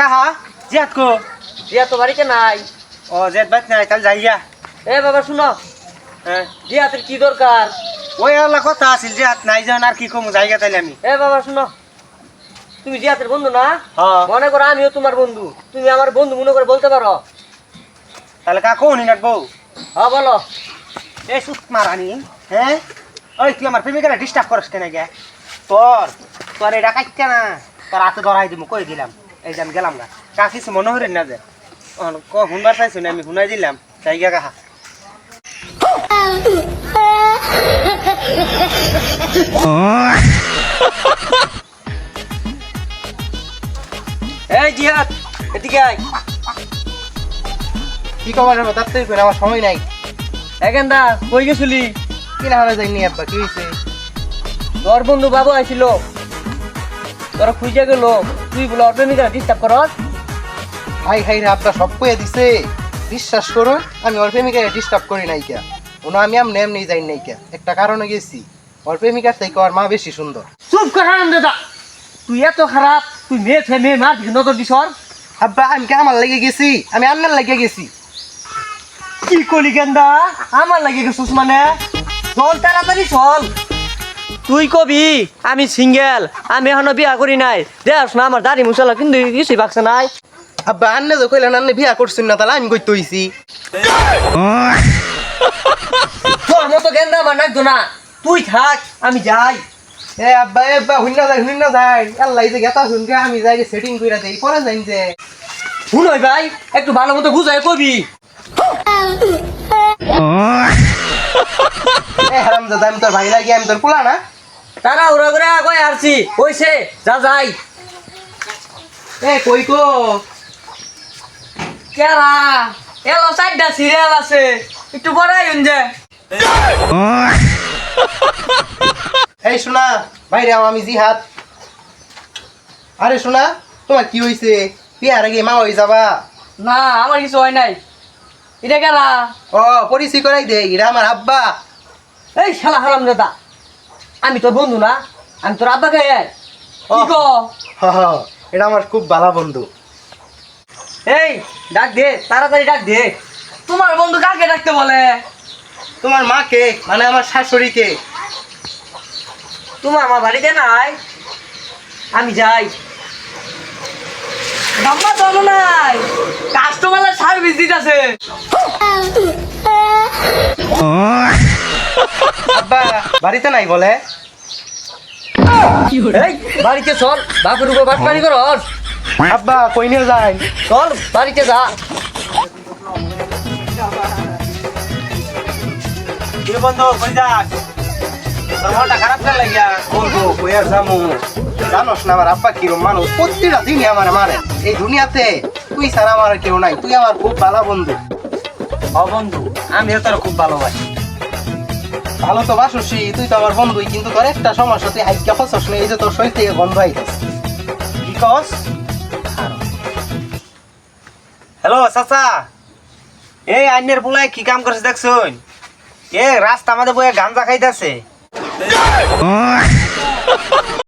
কাহা জিয়াত কো? জিয়া তো বাড়িতে নাই। ও জেদ বাইত নাই তাহলে যাই এ বাবা শুনো। হ্যাঁ। জিয়াতের কি দরকার? ওই আল্লাহ কথা আছিল জিয়াত নাই যান আর কি কমু জায়গা তাইলে আমি। এ বাবা শুনো। তুমি জিয়াতের বন্ধু না? হ্যাঁ মনে করো আমিও তোমার বন্ধু। তুমি আমার বন্ধু মনে করে বলতে পারো। তাহলে কা কোন নাকবো হ্যাঁ বলো। এ সুত মারানি হ্যাঁ? ওই তুই আমার প্রেমিকারা ডিস্টার্ব করস কেন গে তোর তোর এটা কাটছে না। তোর হাতে ধরাই দিব কই দিলাম? এই যে আমি গেলাম না কা কিছু মনে হরিণ না যে? ক শুনবার চাইছো না আমি শুনাই দিলাম। জায়গা কাহা? এই জিহাদ এদিকে আয়। কি কবার হবে তার থেকে আমার সময় নাই। এখানটা কই গেছিলি? কি না হলে যাইনি আব্বা কি হয়েছে তোর বন্ধু বাবু আইছিল। তোরা খুঁজে গেল তুই বলে অর্ডার অটোমিকা ডিস্টার্ব করস। হাই হাই রে আব্বা সব কয়ে দিছে। বিশ্বাস করুন আমি ওর প্রেমিকাকে ডিস্টার্ব করি নাই কে। কোনো আমি এমনি এমনি যাই নাই কে। একটা কারণে গেছি। ওর প্রেমিকার থেকে ওর মা বেশি সুন্দর। চুপ কর আনন্দ দাদা তুই এত খারাপ তুই মেয়ে ছে মেয়ে মার দিকে নজর দিস ওর। আব্বা আমি কে আমার লেগে গেছি? আমি আপনার লেগে গেছি। কি কলি গেন্দা? আমার লাগে গেছিস মানে? চল তাড়াতাড়ি চল। তুই কবি? আমি সিঙ্গেল আমি এখনও বিয়া করি নাই। দেখ না আমার দাড়ি মুসালা কিন্তু কিছুই বাকছে নাই। আব্বা আন্নে যে কইলেন আন্নে বিয়া করছেন না তাহলে আমি কইতে হইছি। তোর মতো গেন্দা আমার নাকতো না। তুই থাক আমি যাই। এ আব্বা এ আব্বা হুইন্য যাই হুইন্য যাই। আল্লাহ এই যে গেতা শুনকে আমি যাই সেটিং কইরা দেই পরে যাইন যে। শুনই ভাই একটু ভালো মতো বুঝাই কবি। এ হারাম দাদা আমি তোর ভাই লাগি আমি তোর পোলা না। তারা উড়া করে কই আসছি? ওইছে যা যাই। এ কই কো কেরা এলো চারটা সিরিয়াল আছে। একটু বড়াই যে। এই শোনা বাইরে আমি জিহাদ। আরে শোনা তোমার কি হইছে? বিয়ার আগে মা হয়ে যাবা। না আমার কিছু হয় নাই। এটা কেরা ও পরিচয় করাই দে এটা আমার আব্বা। এই শালা হারাম দাদা আমি তোর বন্ধু না আমি তোর আব্বাকে। কি হ হ, এটা আমার খুব ভালো বন্ধু। এই ডাক দে তাড়াতাড়ি ডাক দে। তোমার বন্ধু কাকে ডাকতে বলে? তোমার মাকে মানে আমার শাশুড়িকে। তোমার মা বাড়িতে নাই? আমি যাই। গাম্মা চলো নাই কাস্টমার সার্ভিস দিতেছে। বাড়িতে নাই বলে? এই বাড়িতে চল বাপের উপর বাটপানি করস আব্বা কই নিয়ে যাই? চল বাড়িতে যা। কি বন্ধু কই যাস? মনটা খারাপ না লাগিয়া? বলব কই আর যামু? জানোস না আমার আব্বা কিরম মানুষ প্রতিটা দিনই আমার মারে। এই দুনিয়াতে তুই ছাড়া আমার কেউ নাই। তুই আমার খুব ভালো বন্ধু। ও বন্ধু আমিও তোর খুব ভালোবাসি। ভালো তো বাসসি তুই তো আমার বন্ধুই কিন্তু তোর একটা সমস্যা তুই হাইকা ফসস না এই যে তোর শরীর থেকে গন্ধ হয়ে কি বিকজ হ্যালো চাচা। এই আইনের বুলাই কি কাম করছে দেখছুন? এ রাস্তা আমাদের বইয়ে গাঞ্জা খাইতেছে।